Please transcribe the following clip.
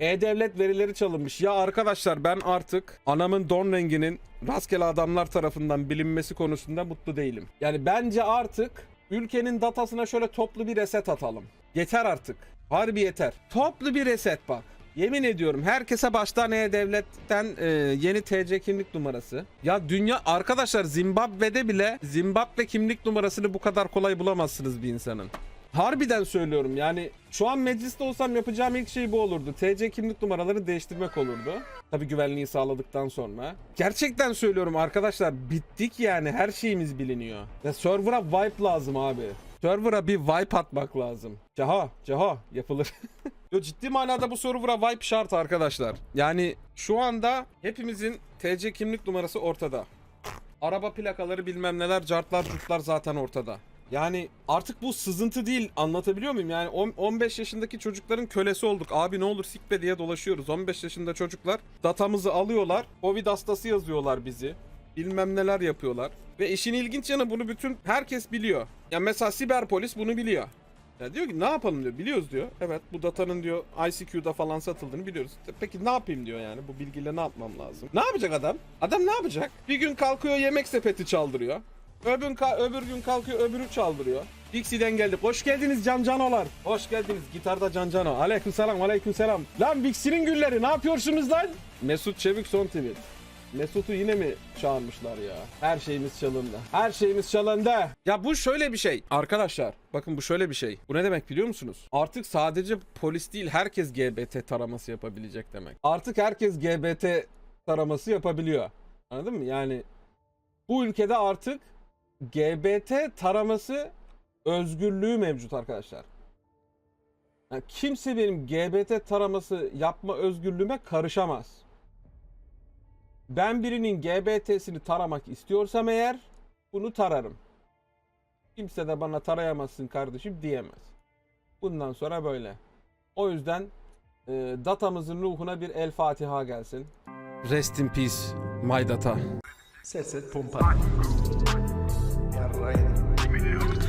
E-Devlet verileri çalınmış. Ya arkadaşlar ben artık anamın don renginin rastgele adamlar tarafından bilinmesi konusunda mutlu değilim. Yani bence artık ülkenin datasına şöyle toplu bir reset atalım. Yeter artık. Harbi yeter. Toplu bir reset bak. Yemin ediyorum herkese baştan E-Devlet'ten e, yeni TC kimlik numarası. Ya dünya arkadaşlar Zimbabwe'de bile Zimbabwe kimlik numarasını bu kadar kolay bulamazsınız bir insanın. Harbiden söylüyorum yani şu an mecliste olsam yapacağım ilk şey bu olurdu. TC kimlik numaraları değiştirmek olurdu. Tabi güvenliği sağladıktan sonra. Gerçekten söylüyorum arkadaşlar bittik yani her şeyimiz biliniyor. Ya server'a wipe lazım abi. Server'a bir wipe atmak lazım. Caha, caha yapılır. Yo ciddi manada bu server'a wipe şart arkadaşlar. Yani şu anda hepimizin TC kimlik numarası ortada. Araba plakaları bilmem neler cartlar curtlar zaten ortada. Yani artık bu sızıntı değil anlatabiliyor muyum? Yani on- 15 yaşındaki çocukların kölesi olduk. Abi ne olur sikbe diye dolaşıyoruz. 15 yaşında çocuklar datamızı alıyorlar. Covid hastası yazıyorlar bizi. Bilmem neler yapıyorlar. Ve işin ilginç yanı bunu bütün herkes biliyor. Ya mesela siber polis bunu biliyor. Ya diyor ki ne yapalım diyor. Biliyoruz diyor. Evet bu datanın diyor ICQ'da falan satıldığını biliyoruz. Peki ne yapayım diyor yani. Bu bilgiyle ne yapmam lazım? Ne yapacak adam? Adam ne yapacak? Bir gün kalkıyor yemek sepeti çaldırıyor. Öbür, öbür gün kalkıyor öbürü çaldırıyor. Dixi'den geldik. Hoş geldiniz Can Canolar. Hoş geldiniz. Gitarda Can Cano. Aleyküm selam aleyküm selam. Lan Dixi'nin gülleri ne yapıyorsunuz lan? Mesut Çevik son tweet. Mesut'u yine mi çağırmışlar ya? Her şeyimiz çalındı. Her şeyimiz çalındı. Ya bu şöyle bir şey. Arkadaşlar bakın bu şöyle bir şey. Bu ne demek biliyor musunuz? Artık sadece polis değil herkes GBT taraması yapabilecek demek. Artık herkes GBT taraması yapabiliyor. Anladın mı? Yani bu ülkede artık GBT taraması özgürlüğü mevcut arkadaşlar. Yani kimse benim GBT taraması yapma özgürlüğüme karışamaz. Ben birinin GBT'sini taramak istiyorsam eğer bunu tararım. Kimse de bana tarayamazsın kardeşim diyemez. Bundan sonra böyle. O yüzden e, datamızın ruhuna bir El Fatiha gelsin. Rest in peace my data. Set set pompa. Yarrayın. Set set pompa.